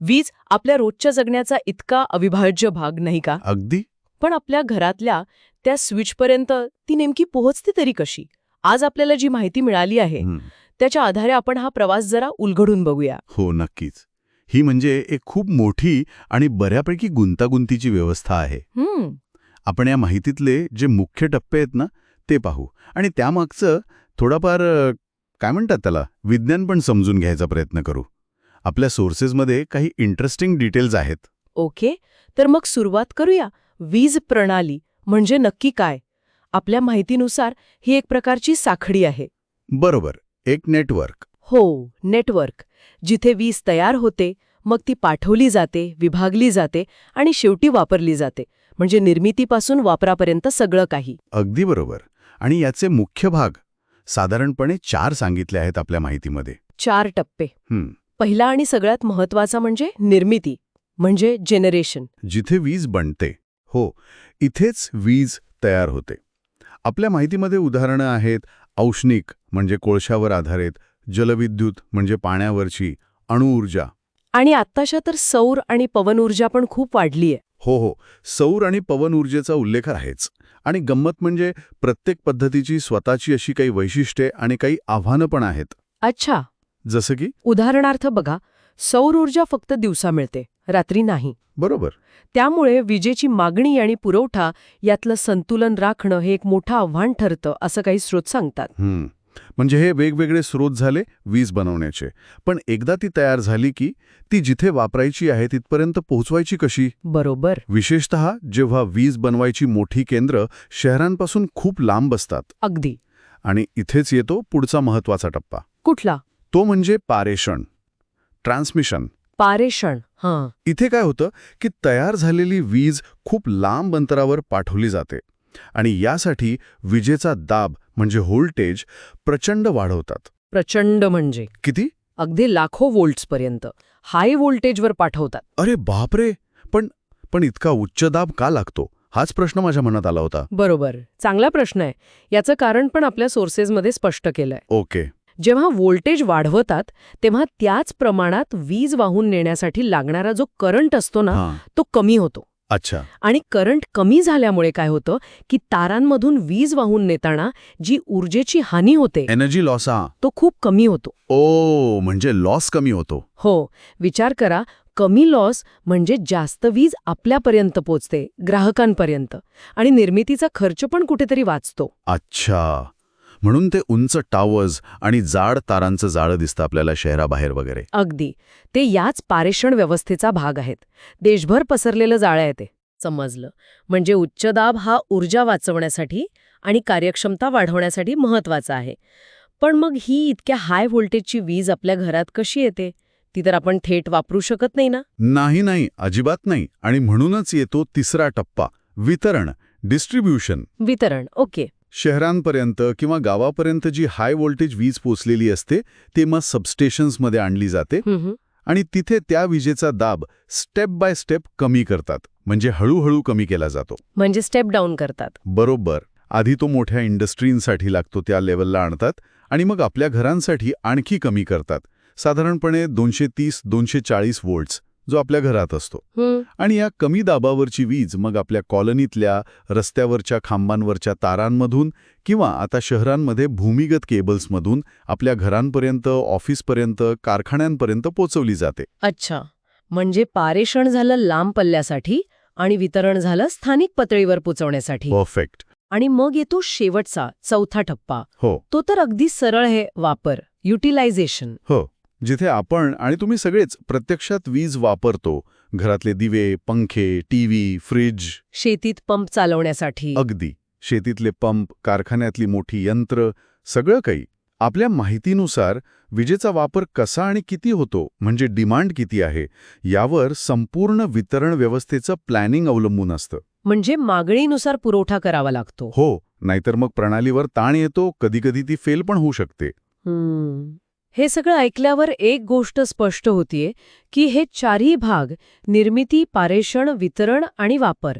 वीज आपल्या रोजच्या जगण्याचा इतका अविभाज्य भाग नाही का? अगदी. पण आपल्या घरातल्या त्या स्विचपर्यंत ती नेमकी पोहोचते तरी कशी? आज आपल्याला जी माहिती मिळाली आहे. त्याच्या आधारे आपण हा प्रवास जरा उलगडून बघूया. हो नक्कीच. ही म्हणजे एक खूप मोठी आणि बऱ्यापैकी गुंतागुंतीची व्यवस्था आहे. आपण या माहितीतले जे मुख्य टप्पे आहेत ना ते पाहू. आणि त्यामागचं थोडाफार काय म्हणतात त्याला? विज्ञान पण समजून घ्यायचा प्रयत्न करू. आपल्या सोर्सेसमध्ये काही इंटरेस्टिंग डिटेल्स आहेत. ओके तर मग सुरुवात करूया. वीज प्रणाली म्हणजे नक्की काय? आपल्या माहितीनुसार ही एक प्रकारची साखळी आहे. बरोबर एक नेटवर्क हो नेटवर्क जिथे वीज तयार होते मग ती पाठवली जाते विभागली जाते आणि शेवटी वापरली जाते. म्हणजे निर्मितीपासून वापरापर्यंत सगळं काही. अगदी बरोबर. आणि याचे मुख्य भाग साधारणपणे चार सांगितले आहेत आपल्या माहितीमध्ये. चार टप्पे. हं, पहिला आणि सगळ्यात महत्त्वाचा म्हणजे निर्मिती म्हणजे जेनरेशन जिथे वीज बनते. हो इथेच वीज तयार होते. आपल्या माहितीमध्ये उदाहरणं आहेत औष्णिक म्हणजे कोळशावर आधारित जलविद्युत म्हणजे पाण्यावरची अणुऊर्जा. आणि आत्ताशा तर सौर आणि पवन ऊर्जा पण खूप वाढलीय. हो हो सौर आणि पवन ऊर्जेचा उल्लेख आहेच. आणि गंमत म्हणजे प्रत्येक पद्धतीची स्वतःची अशी काही वैशिष्ट्ये आणि काही आव्हानं पण आहेत. अच्छा. जसं की? उदाहरणार्थ बघा सौर ऊर्जा फक्त दिवसा मिळते रात्री नाही. बरोबर. त्यामुळे विजेची मागणी आणि पुरवठा यातलं संतुलन राखणं हे एक मोठं आव्हान ठरतं असं काही स्रोत सांगतात. म्हणजे हे वेगवेगळे स्रोत झाले वीज बनवण्याचे. पण एकदा ती तयार झाली की ती जिथे वापरायची आहे तिथपर्यंत पोहोचवायची कशी? बरोबर. विशेषत जेव्हा वीज बनवायची मोठी केंद्र शहरांपासून खूप लांब असतात. अगदी. आणि इथेच येतो पुढचा महत्त्वाचा टप्पा. कुठला? तो म्हणजे पारेषण. ट्रान्समिशन. पारेषण हां. इथे काय होतं की तयार झालेली वीज खूप लांब अंतरावर पाठवली जाते आणि यासाठी विजेचा दाब म्हणजे व्होल्टेज प्रचंड वाढवतात. प्रचंड म्हणजे. किती? अगदी लाखो व्होल्ट्सपर्यंत हाय व्होल्टेजवर पाठवतात. अरे बापरे! पण पण इतका उच्च दाब का लागतो? हाच प्रश्न माझ्या मनात आला होता. बरोबर. चांगला प्रश्न आहे. याचं कारण पण आपल्या सोर्सेसमध्ये स्पष्ट केलंय. ओके. जेव्हा व्होल्टेज वाढवतात तेव्हा त्याच प्रमाणात वीज वाहून नेण्यासाठी लागणारा जो करंट असतो ना तो कमी होतो. अच्छा. आणि करंट कमी झाल्यामुळे काय होतं की तारांमधून वीज वाहून नेताना जी ऊर्जेची हानी होते एनर्जी लॉस हा. तो खूप कमी होतो. ओ म्हणजे लॉस कमी होतो. हो विचार करा कमी लॉस म्हणजे जास्त वीज आपल्यापर्यंत पोचते ग्राहकांपर्यंत. आणि निर्मितीचा खर्च पण कुठेतरी वाचतो. अच्छा. म्हणून ते उंच टावर्स आणि जाड तारांचं जाळं दिसतं आपल्याला शहराबाहेर वगैरे. अगदी. ते याच पारेषण व्यवस्थेचा भाग आहेत. देशभर पसरलेलं जाळं आहे ते. समजलं. म्हणजे उच्च दाब हा ऊर्जा वाचवण्यासाठी आणि कार्यक्षमता वाढवण्यासाठी महत्त्वाचा आहे. पण मग ही इतक्या हाय व्होल्टेजची वीज आपल्या घरात कशी येते? ती तर आपण थेट वापरू शकत नाही ना? नाही नाही. अजिबात नाही. आणि म्हणूनच येतो तिसरा टप्पा वितरण डिस्ट्रीब्युशन वितरण. ओके. शहरांपर्यंत किंवा गावापर्यंत जी हाय व्होल्टेज वीज पोचलेली असते ते मग सबस्टेशन्समध्ये आणली जाते. आणि तिथे त्या विजेचा दाब स्टेप बाय स्टेप कमी करतात. म्हणजे हळूहळू कमी केला जातो. म्हणजे स्टेप डाऊन करतात. बरोबर. आधी तो मोठ्या इंडस्ट्रींसाठी लागतो त्या लेवलला आणतात आणि मग आपल्या घरांसाठी आणखी कमी करतात. साधारणपणे दोनशे तीस दोनशे चाळीस व्होल्ट्स जो आपल्या घरात असतो. आणि या कमी दाबावरची वीज मग आपल्या कॉलनीतल्या रस्त्यावरच्या खांबांवरच्या तारांमधून किंवा आता शहरांमध्ये भूमिगत केबल्समधून आपल्या घरांपर्यंत ऑफिसपर्यंत कारखान्यांपर्यंत पोचवली जाते. अच्छा. म्हणजे पारेषण झालं लांब पल्ल्यासाठी आणि वितरण झालं स्थानिक पातळीवर पोचवण्यासाठी. परफेक्ट. आणि मग येतो शेवटचा चौथा टप्पा हो. तो तर अगदी सरळ आहे वापर युटिलायझेशन. हो. जिथे आपण आणि तुम्ही सगळेच प्रत्यक्षात वीज वापरतो घरातले दिवे पंखे टीव्ही फ्रिज. शेतीत पंप चालवण्यासाठी. अगदी. शेतीतले पंप कारखान्यातली मोठी यंत्र सगळं काही. आपल्या माहितीनुसार विजेचा वापर कसा आणि किती होतो म्हणजे डिमांड किती आहे यावर संपूर्ण वितरण व्यवस्थेचं प्लॅनिंग अवलंबून असतं. म्हणजे मागणीनुसार पुरवठा करावा लागतो. हो नाहीतर मग प्रणालीवर ताण येतो कधीकधी ती फेल पण होऊ शकते. हे सगळं ऐकल्यावर एक गोष्ट स्पष्ट होतीये की हे चारही भाग निर्मिती पारेषण वितरण आणि वापर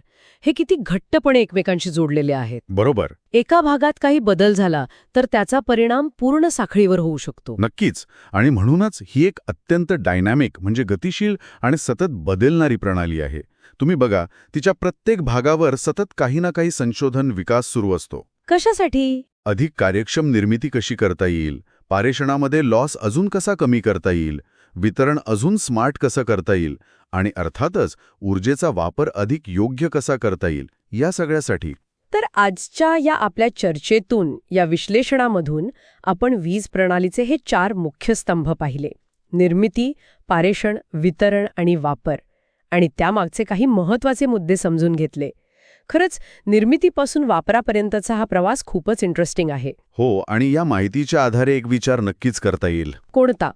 हे किती घट्टपणे एकमेकांशी जोडलेले आहेत. बरोबर. एका भागात काही बदल झाला तर त्याचा परिणाम पूर्ण साखळीवर होऊ शकतो. नक्कीच. आणि म्हणूनच ही एक अत्यंत डायनॅमिक म्हणजे गतिशील आणि सतत बदलणारी प्रणाली आहे. तुम्ही बघा तिच्या प्रत्येक भागावर सतत काही ना काही संशोधन विकास सुरू असतो. कशासाठी? अधिक कार्यक्षम निर्मिती कशी करता येईल? पारेषणामध्ये लॉस अजून कसा कमी करता येईल? वितरण अजून स्मार्ट कसं करता येईल? आणि अर्थातच ऊर्जेचा वापर अधिक योग्य कसा करता येईल? या सगळ्यासाठी. तर आजच्या या आपल्या चर्चेतून या विश्लेषणामधून आपण वीज प्रणालीचे हे चार मुख्य स्तंभ पाहिले. निर्मिती पारेषण वितरण आणि वापर. आणि त्यामागचे काही महत्त्वाचे मुद्दे समजून घेतले. खरंच निर्मितीपासून वापरापर्यंतचा हा प्रवास खूपच इंटरेस्टिंग आहे. हो आणि या माहितीच्या आधारे एक विचार नक्कीच करता येईल. कोणता?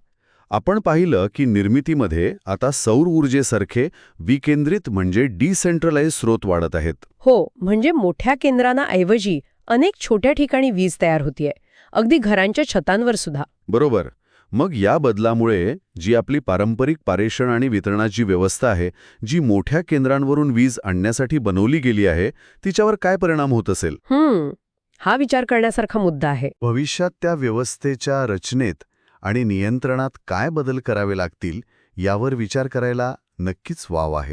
आपण पाहिलं की निर्मितीमध्ये आता सौर ऊर्जेसारखे विकेंद्रित म्हणजे डिसेंट्रलाइज स्रोत वाढत आहेत. हो म्हणजे मोठ्या केंद्रांना ऐवजी अनेक छोट्या ठिकाणी वीज तयार होतीये. अगदी घरांच्या छतांवर सुद्धा. बरोबर. मग या बदलामुळे जी आपली पारंपरिक पारेषण आणि वितरणाची व्यवस्था आहे जी मोठ्या केंद्रांवरून वीज आणण्यासाठी बनवली गेली आहे तिच्यावर काय परिणाम होत असेल? हम्म हा विचार करण्यासारखा मुद्दा आहे. भविष्यात त्या व्यवस्थेच्या रचनेत आणि नियंत्रणात काय बदल करावे लागतील यावर विचार करायला नक्कीच वाव आहे.